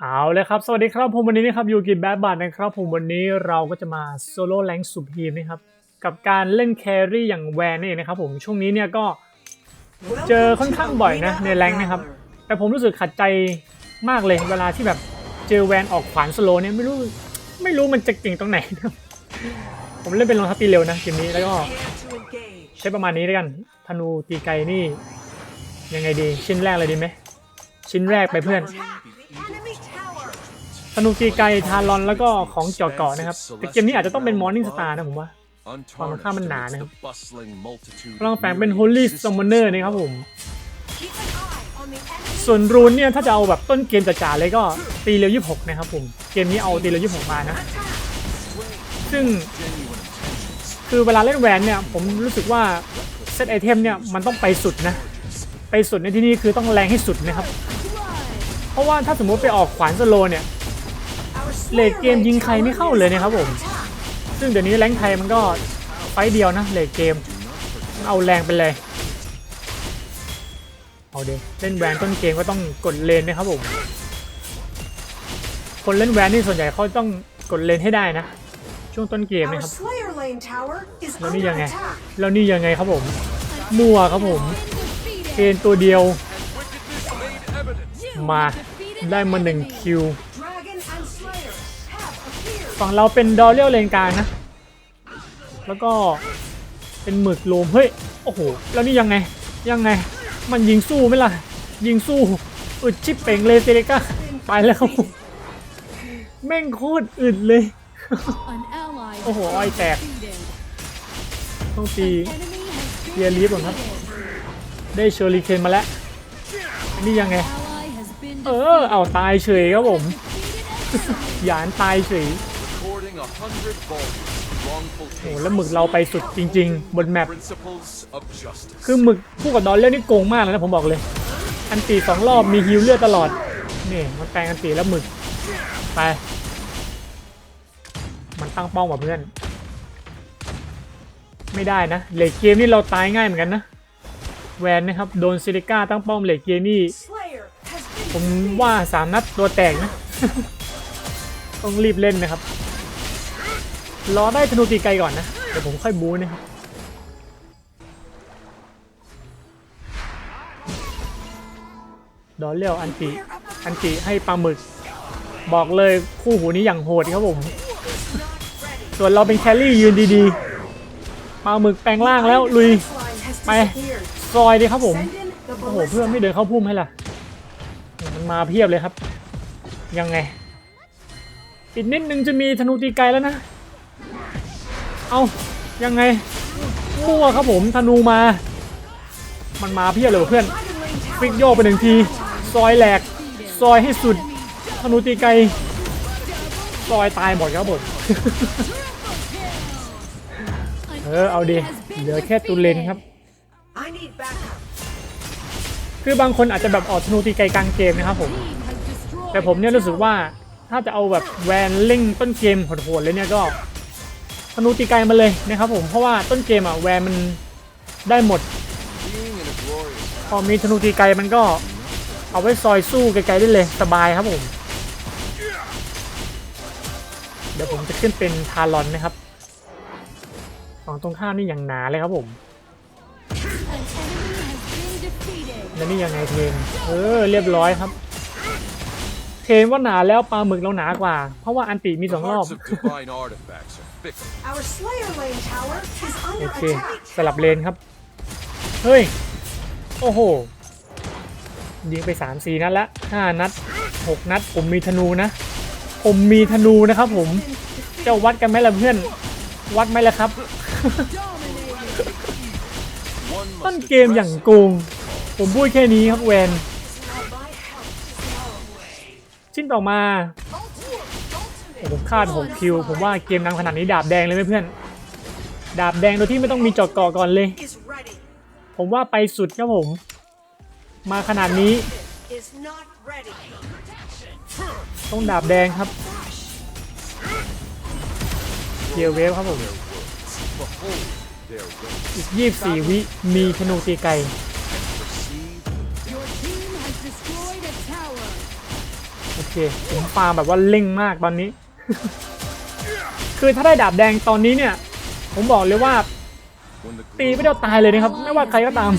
เอาเลยครับ สวัสดีครับผมวันนี้นะครับอยู่กินแบดบัตนะครับผมวันนี้เราก็จะมาโซโล่แรงสุดฮีมนะครับ กับการเล่นแครี่อย่างแวนนี่เองนะครับผมช่วงนี้เนี่ยก็เจอค่อนข้างบ่อยนะในแรงนะครับ แต่ผมรู้สึกขัดใจมากเลยเวลาที่แบบเจอแวนออกขวานสโลว์เนี่ยไม่รู้ไม่รู้มันจะเก่งตรงไหน ผมเล่นเป็นรองทัพตีเร็วนะเกมนี้แล้วก็ใช้ประมาณนี้แล้วยกันธนูตีไกลนี่ยังไงดีชิ้นแรกเลยดีไหมชิ้นแรกไปเพื่อน ธนูตีไกลทารอนแล้วก็ของเจาะเกาะนะครับแต่เกมนี้อาจจะต้องเป็นมอร์นิ่งสตาร์นะผมว่าฝั่งตรงข้ามันหนานะครับลังแฝงเป็น Holy Summoner นะครับผม ส่วนรูนเนี่ยถ้าจะเอาแบบต้นเกมจ๋าๆเลยก็ตีเร็ว26 นะครับผม เกมนี้เอาตีเร็ว26 มานะ ซึ่ง คือเวลาเล่นแวนเนี่ย ผมรู้สึกว่าเซตไอเทมเนี่ย มันต้องไปสุดนะ ไปสุดในที่นี้คือต้องแรงให้สุดนะครับ เพราะว่าถ้าสมมติไปออกขวานสโลเนี่ย เลดเกมยิงใครไม่เข้าเลยนะครับผม ซึ่งเดี๋ยวนี้แรงไทยมันก็ไฟเดียวนะเลดเกมมันเอาแรงไปเลย เอาเดี๋ยวเล่นแวนต้นเกมก็ต้องกดเลนนะครับผม คนเล่นแวนนี่ส่วนใหญ่เขาต้องกดเลนให้ได้นะ ช่วงต้นเกมนะครับแล้วนี่ยังไงแล้วนี่ยังไงครับผม มั่วครับผมเกนตัวเดียวมาได้มาหนึ่งคิว ฝั่งเราเป็นดอเรียลเลนกลางนะ แล้วก็เป็นหมึกโลมเฮ้ย โอ้โห แล้วนี่ยังไง ยังไง มันยิงสู้ไหมล่ะ ยิงสู้ อึดชิปเป่งเลยเซเลก้าไปแล้วครับผมแม่งโคตรอึดเลย โอ้โห อ้อยแตก ต้องตีเรียลีฟก่อนครับ ได้เชอริเคนมาแล้ว นี่ยังไง เออออเอาตายเฉยครับผม หยานตายเฉย โอ้โหแล้วหมึกเราไปสุดจริง ๆ บนแมปคือหมึกคู่กับดอลเลียนี่โกงมากเลยนะผมบอกเลย อันตีสองรอบมีฮิวเลือดตลอดนี่มันแปลงอันตีแล้วหมึกไป มันตั้งเป้าว่ะเพื่อน ไม่ได้นะเลดเกมนี่เราตายง่ายเหมือนกันนะแวนนะครับโดนซิลิก้าตั้งเป้าเลดเกมนี่ Slayer has been ผมว่าสามนัดตัวแตกนะ ต้องรีบเล่นนะครับ รอได้ธนูตีไกลก่อนนะ เดี๋ยวผมค่อยบูนะครับดอลเลียวอันติอันติให้ปลาหมึก บอกเลยคู่หูนี้อย่างโหดครับผม ส่วนเราเป็นแคลรี่ยืนดีๆปลาหมึกแปลงร่างแล้วลุย line has Bye. disappeared. ซอยดีครับผมโอ้โหเพื่อนไม่เดินเข้าพุ่มให้ล่ะ มันมาเพียบเลยครับ ยังไง อีกนิดนึงจะมีธนูตีไกลแล้วนะ เอายังไงมั่วครับผมธนูมา มันมาเพียบเลยว่ะเพื่อน Dragon Lane ฟิก Tower โยกไปหนึ่งที ซอยแหลก ซอยให้สุด ธนูตีไกล ซอยตายหมดครับผมเออเอาดิเหลือแค่ตูเลนครับ I need backup. คือบางคนอาจจะแบบออกธนูตีไกลกลางเกมนะครับผม แต่ผมเนี่ยรู้สึกว่าถ้าจะเอาแบบแวนเล่งต้นเกมโหดๆเลยเนี่ยก็ ธนูตีไกลมาเลยนะครับผมเพราะว่าต้นเกมอะแวนมันได้หมด พอมีธนูตีไกลมันก็เอาไว้ซอยสู้ไกลๆได้เลยสบายครับผม เดี๋ยวผมจะขึ้นเป็นทารอนนะครับฝั่งตรงข้ามนี่อย่างหนาเลยครับผมแล้วนี่ยังไงเทนเออเรียบร้อยครับ เทนว่าหนาแล้วปลาหมึกเราหนากว่า เพราะว่าอันติมีสองรอบ Our Slayer Lane Tower is โอ under เค attack. สลับเลนครับ เฮ้ย โอ้โห ยิงไป 3 4 นัดละ 5 นัด 6 นัด ผมมีธนูนะ ผมมีธนูนะครับผม เจ้าวัดกันไหมล่ะเพื่อน วัดไหมล่ะครับ ต้นเกมอย่างโกง ผมพูดแค่นี้ครับแวน ชิ้นต่อมาโอ้ ผมคาด6คิว ผมว่าเกมนังขนาดนี้ดาบแดงเลยไหมเพื่อน ดาบแดงโดยที่ไม่ต้องมีจอดเกาะก่อนเลย ผมว่าไปสุดครับผม มาขนาดนี้ ต้องดาบแดงครับเดียวเวฟครับผม อีก 24 วิมีธนูตีไกลโอเคผมฟาร์มแบบว่าเร่งมากตอนนี้ คือถ้าได้ดาบแดงตอนนี้เนี่ย ผมบอกเลยว่า ตีไม่ได้ตายเลยนะครับ ไม่ว่าใครก็ตาม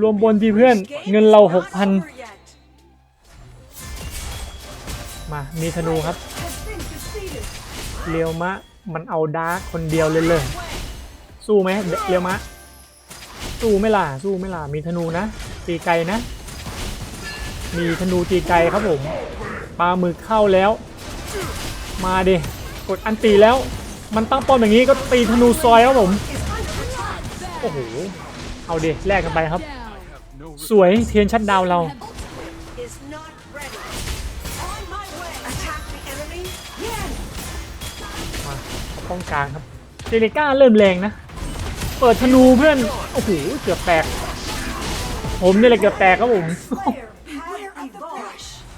รวมบนทีเพื่อนเงินเราหกพันมา มีธนูครับเรียวมะ มันเอาดาร์กคนเดียวเลยเลย สู้ไหมเรียวมะ สู้ไม่ล่ะ สู้ไม่ล่ะ มีธนูนะ ตีไกลนะ มีธนูตีไกลครับผม ปลาหมึกเข้าแล้ว มาดิ กดอันตีแล้ว มันตั้งป้อมอย่างนี้ก็ตีธนูซอยครับผม โอ้โห เอาดิแลกกันไปครับ สวยเทียนชัดดาวเรา มาป้องกลางครับเจเนก้าเริ่มแรงนะ เปิดธนูเพื่อน โอ้โห เกือบแตก ผมนี่แหละเกือบแตกครับผม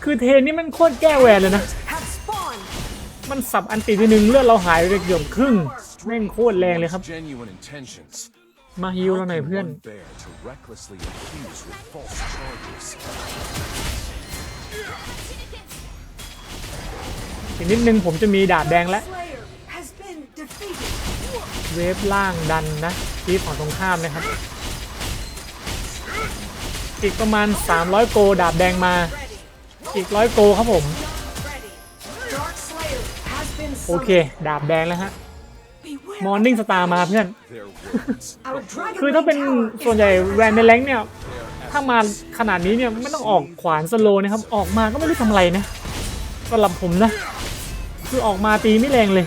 คือเทนนี่มันโคตรแก้แหวนเลยนะ มันสับอันตีทีหนึ่งเลือดเราหายไปเกือบครึ่งแม่งโคตรแรงเลยครับ Genuine intentions. มาฮิวเราหน่อยเพื่อน One bear to recklessly accuse with false charges. อีกนิดนึงผมจะมีดาบแดงแล้ว Slayer has been defeated. เวฟล่างดันนะทีฝั่งตรงข้ามนะครับ อีกประมาณ 300 โกดาบแดงมา Ready. อีกร้อยโกครับผม โอเค summoned. ดาบแดงแล้วฮะ Beware. มอร์นิ่งสตาร์มาเพื่อน Their words. Our dragon คือถ้าเป็น Lane tower ส่วน is ใหญ่ under แวนใน attack. แรงค์เนี่ย ถ้ามาขนาดนี้เนี่ยไม่ต้องออกขวานสโลว์นะครับ ออกมาก็ไม่รู้ทำอะไรนะสำหรับผมนะ คือออกมาตีไม่แรงเลย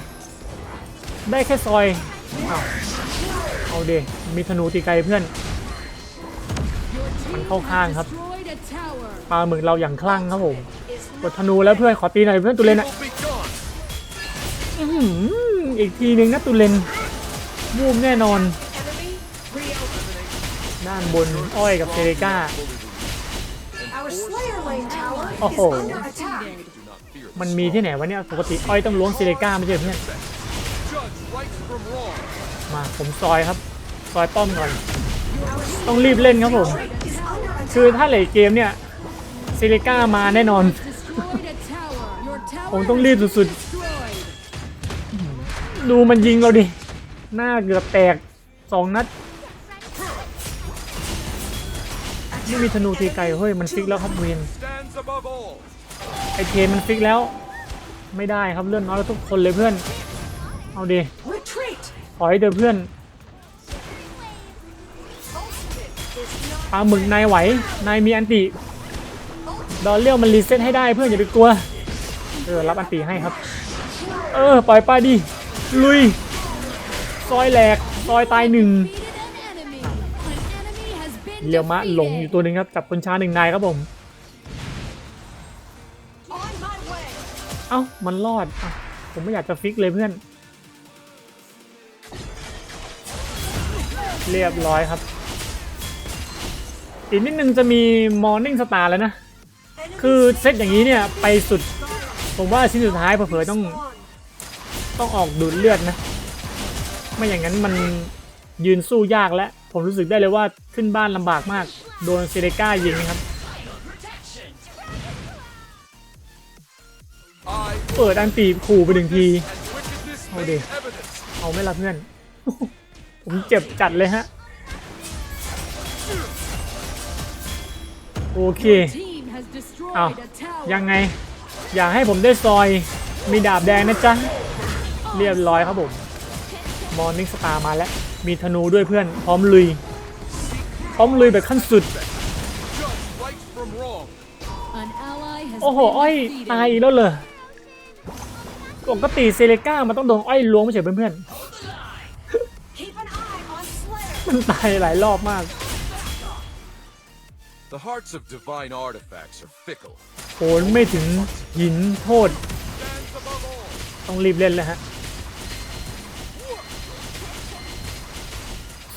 ได้แค่ซอยเอาเอาเดมีธนูตีไกลเพื่อน มันเข้าข้างครับ Destroyed a tower. ปลาหมึกเราอย่างคลั่งครับผม Is กดธนูแล้วเพื่อนขอตีหน่อยเพื่อนตุเลนอะ Will be gone. อีกทีหนึ่งนะตุเลนบูมแน่นอน ด้านบนอ้อยกับเซเรกา Our Slayer Lane tower is Oh. under attack. Do not fear the มันมีที่ไหนวะเนี่ย ปกติอ้อยต้องล้วงเซเรกาไม่ใช่เพื่อนมาผมซอยครับ ซอยป้อมก่อน ต้องรีบเล่นครับผม คือถ้าเหลทเกมเนี่ยเซเรกามาแน่นอน ผมต้องรีบสุด destroyed. ดูมันยิงเราดิ หน้าเกือบแตกสองนัด ไม่มีธนูตีไกลเฮ้ย มันฟิกแล้วครับเวนไอเทนมันฟิกแล้ว ไม่ได้ครับเลื่อนน้อยแล้วทุกคนเลยเพื่อน เอาดิ Retreat. ถอยเถอะเพื่อนปลาหมึกนายไหว นายมีอันติ ดอลเลียวมันรีเซ็ตให้ได้เพื่อนอย่าไปกลัว เออรับอันติให้ครับ เออ ปล่อยป้าดิ ลุย ซอยแหลก ซอยตายหนึ่งเรียวมะหลงอยู่ตัวหนึ่งครับ จับคนช้าหนึ่งนายครับผม เอ้า มันรอดอผมไม่อยากจะฟิกเลยเพื่อน เรียบร้อยครับ อีกนิดนึงจะมี Morning Star แล้วนะ คือเซตอย่างนี้เนี่ย ไปสุด ผมว่าชิ้นสุดท้ายเผลอๆต้อง ต้องออกดูดเลือดนะ ไม่อย่างนั้นมันยืนสู้ยากแล้วผมรู้สึกได้เลยว่าขึ้นบ้านลำบากมาก โดนเซเดก้ายิงนะครับ เปิดอันตีขู่ไปหนึ่งที and wickedness Oh, make dear. evidence. เอาไม่ละเพื่อน ผมเจ็บจัดเลยฮะ โอเค Team has destroyed Ờ, a tower. ยังไง อยากให้ผมได้ซอยมีดาบแดงนะจ๊ะ เรียบร้อยครับผมมอร์นิ่งสตาร์มาแล้ว มีธนูด้วยเพื่อน พร้อมลุย พร้อมลุยแบบขั้นสุด Judge right from wrong. An ally has โอ้โห been อ้อย defeated. ตายอีกแล้วเหรอปกติเซเลก้ามันต้องโดนอ้อยล้วงไม่ใช่เพื่อน Keep an eye on Slayer. ๆมันตายหลายรอบมาก The hearts of divine artifacts are fickle. โหนไม่ถึงหินโทษ Stands above all. ต้องรีบเล่นเลยฮะ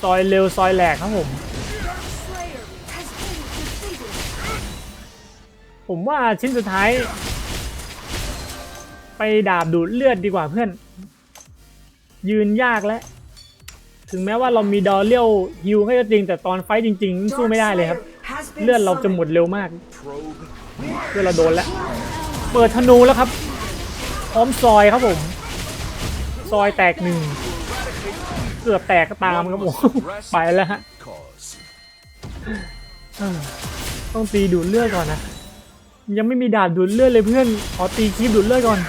ซอยเร็วซอยแหลกครับผม ผมว่าชิ้นสุดท้าย ไปดาบดูดเลือดดีกว่าเพื่อน ยืนยากแล้ว ถึงแม้ว่าเรามีดอเลียวฮิวให้ก็จริง แต่ตอนไฟจริงๆ สู้ไม่ได้เลยครับ เลือดเราจะหมดเร็วมากเลือเราโดนแล้ว เปิดธนูแล้วครับ พร้อมซอยครับผม ซอยแตกหนึ่ง กือบแตกก็ตามครับผมไปแล้วฮะ Cause. เออต้องตีดูดเลือดก่อนนะ ยังไม่มีดาบดูดเลือดเลยเพื่อนขอตีคลิปดูดเลือดก่อน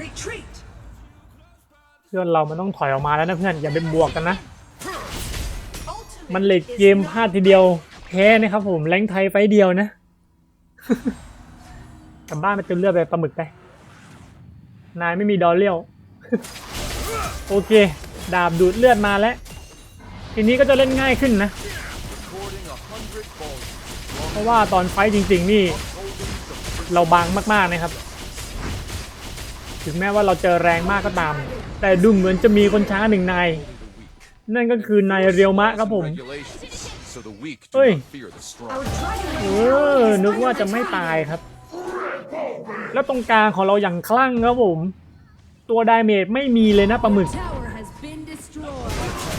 Retreat. เพื่อนเรามันต้องถอยออกมาแล้วนะเพื่อนอย่าไปบวกกันนะ Ultimate มันเหล็ก is เกมพลาดทีเดียวแพ้นะครับผมแรงค์ไทยไฟต์เดียวนะกลับบ้านไปเติมเลือดไปปลาหมึกไป นายไม่มีดอลเลี้ยวโอเค ดาบดูดเลือดมาแล้วทีนี้ก็จะเล่นง่ายขึ้นนะ เพราะว่าตอนไฟจริง ๆ นี่ เราบางมากๆนะครับ ถึงแม้ว่าเราเจอแรงมากก็ตาม แต่ดูเหมือนจะมีคนช้าหนึ่งนาย นั่นก็คือนายเรียวมะครับผม Regulations, so the weak do Oi. not fear the strong. Our dragon เออนึกว่าจะไม่ตายครับ แล้วตรงกลางของเราอย่างคลั่งครับผม ตัวไดเมจไม่มีเลยนะปลาหมึก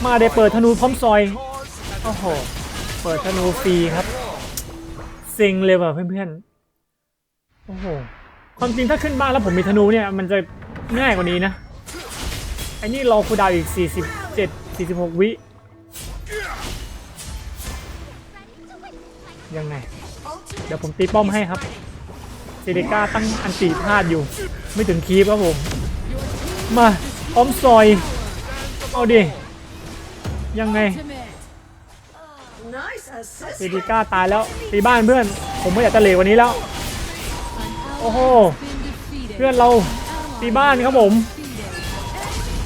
มาได้เปิดธนูพร้อมซอย โอ้โห เปิดธนูฟรีครับเซ็งเลยว่ะเพื่อนๆ โอ้โห ความจริงถ้าขึ้นบ้านแล้วผมมีธนูเนี่ย มันจะง่ายกว่านี้นะไอ้นี่รอคูดาวอีก 47 46 วิ ยังไง เดี๋ยวผมตีป้อมให้ครับเซเดก้าตั้งอันตีพลาดอยู่ ไม่ถึงคีบครับผม มาพร้อมซอย เอาดิ ยังไง Ultimate. nice เซ assist. เดก้าตายแล้วตีบ้านเพื่อน ผมไม่อยากจะเหลวกว่านี้แล้ว An ally Oh. has been defeated. เพื่อนเรา Ally ตีบ้านครับผม defeated.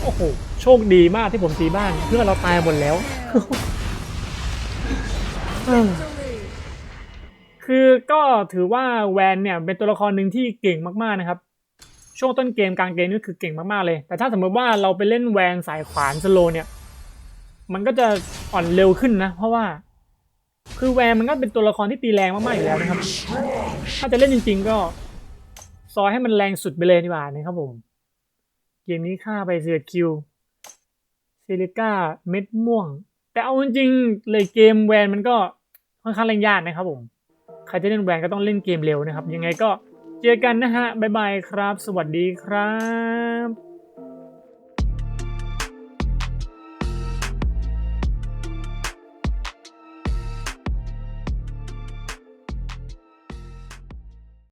โอ้โห โชคดีมากที่ผมตีบ้าน เพื่อนเราตายหมดแล้วเออคือก็ถือว่าแวนเนี่ยเป็นตัวละครหนึ่งที่เก่งมากๆนะครับ ช่วงต้นเกมกลางเกมนี่คือเก่งมากๆเลย แต่ถ้าสมมติว่าเราไปเล่นแวนสายขวานสโลว์เนี่ย มันก็จะอ่อนเร็วขึ้นนะ เพราะว่า คือแวนมันก็เป็นตัวละครที่ตีแรงมากๆอยู่แล้วนะครับ ถ้าจะเล่นจริง ๆ ก็ซอยให้มันแรงสุดไปเลยดีกว่านะครับผม เกมนี้ฆ่าไปเสือคิวเซลิก้าเม็ดม่วง แต่เอาจริงๆเลยเกมแวนมันก็ค่อนข้างเล่นยากนะครับผมใครจะเล่นแวนก็ต้องเล่นเกมเร็วนะครับ ยังไงก็เจอกันนะฮะบ๊ายบายครับ สวัสดีครับ